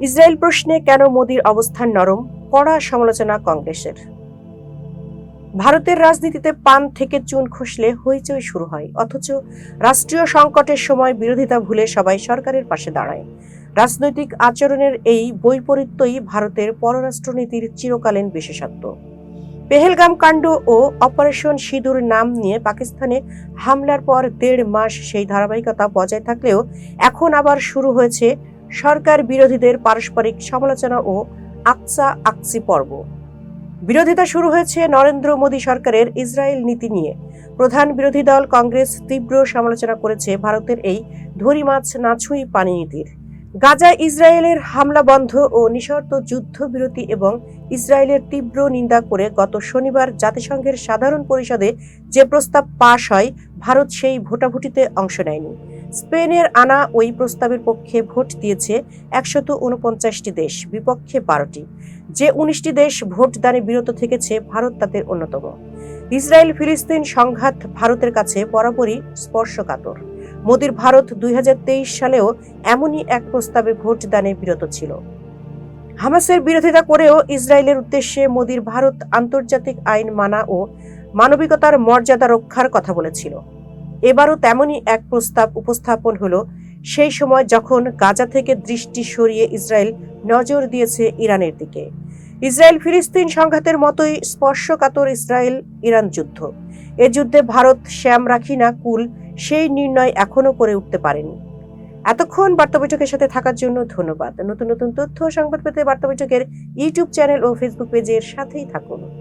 Israel প্রশ্নে কেন মোদির অবস্থান নরম? কড়া সমালোচনা কংগ্রেসের। ভারতের রাজনীতিতে পান থেকে চুন খসলে হইচই শুরু হয়, অথচ রাষ্ট্রীয় সংকটের সময় বিরোধিতা ভুলে সবাই সরকারের পাশে দাঁড়ায়। রাজনৈতিক আচরণের এই বৈপরীত্যই ভারতের পররাষ্ট্রনীতির চিরকালীন বিশেষত্ব। পেহেলগাম কাণ্ড ও অপারেশন সিঁদুর নাম নিয়ে পাকিস্তানে হামলার পর দেড় মাস সেই ধারাবাহিকতা বজায় থাকলেও এখন আবার শুরু হয়েছে সরকার বিরোধীদের পারস্পরিক সমালোচনা ও আকসা আকসি পর্ব। বিরোধিতা শুরু হয়েছে নরেন্দ্র মোদী সরকারের ইসরায়েল নীতি নিয়ে। প্রধান বিরোধী দল কংগ্রেস তীব্র সমালোচনা করেছে ভারতের এই ধরি মাছ নাছুই পানি নীতির। গাজায় ইসরায়েলের হামলা বন্ধ ও নিঃশর্ত যুদ্ধবিরতি এবং ইসরায়েলের তীব্র নিন্দা করে গত শনিবার জাতিসংঘের সাধারণ পরিষদে যে প্রস্তাব পাশ হয়, ভারত সেই ভোটাভুটিতে অংশ নেয়নি। স্পেনের আনা ওই প্রস্তাবের পক্ষে ভোট দিয়েছে একশত উনপঞ্চাশটি দেশ, বিপক্ষে বারোটি। যে উনিশটি দেশ ভোটদানে বিরত থেকেছে, ভারত তাদের অন্যতম। ইসরায়েল ফিলিস্তিন সংঘাত ভারতের কাছে বরাবরই স্পর্শকাতর। মোদীর ভারত দুই হাজার তেইশ সালেও এমনই এক প্রস্তাবে ভোটদানে বিরত ছিল। হামাসের বিরোধিতা করেও ইসরায়েলের উদ্দেশ্যে মোদির ভারত আন্তর্জাতিক আইন মানা ও মানবিকতার মর্যাদা রক্ষার কথা বলেছিল। এবারও তেমনই এক প্রস্তাব উপস্থাপন হলো। সেই সময় যখন গাজা থেকে দৃষ্টি সরিয়ে ইসরায়েল নজর দিয়েছে ইরানের দিকে। ইসরায়েল ফিলিস্তিন সংঘাতের মতোই স্পর্শকাতর ইসরায়েল ইরান যুদ্ধ। এ যুদ্ধে ভারত শ্যাম রাখি না, কুল সেই নির্ণয় এখনও করে উঠতে পারেনি। এতক্ষণ বার্তা বৈঠকের সাথে থাকার জন্য ধন্যবাদ। নতুন নতুন তথ্য সংবাদ পেতে বার্তা বৈঠকের ইউটিউব চ্যানেল ও ফেসবুক পেজের সাথেই থাকুন।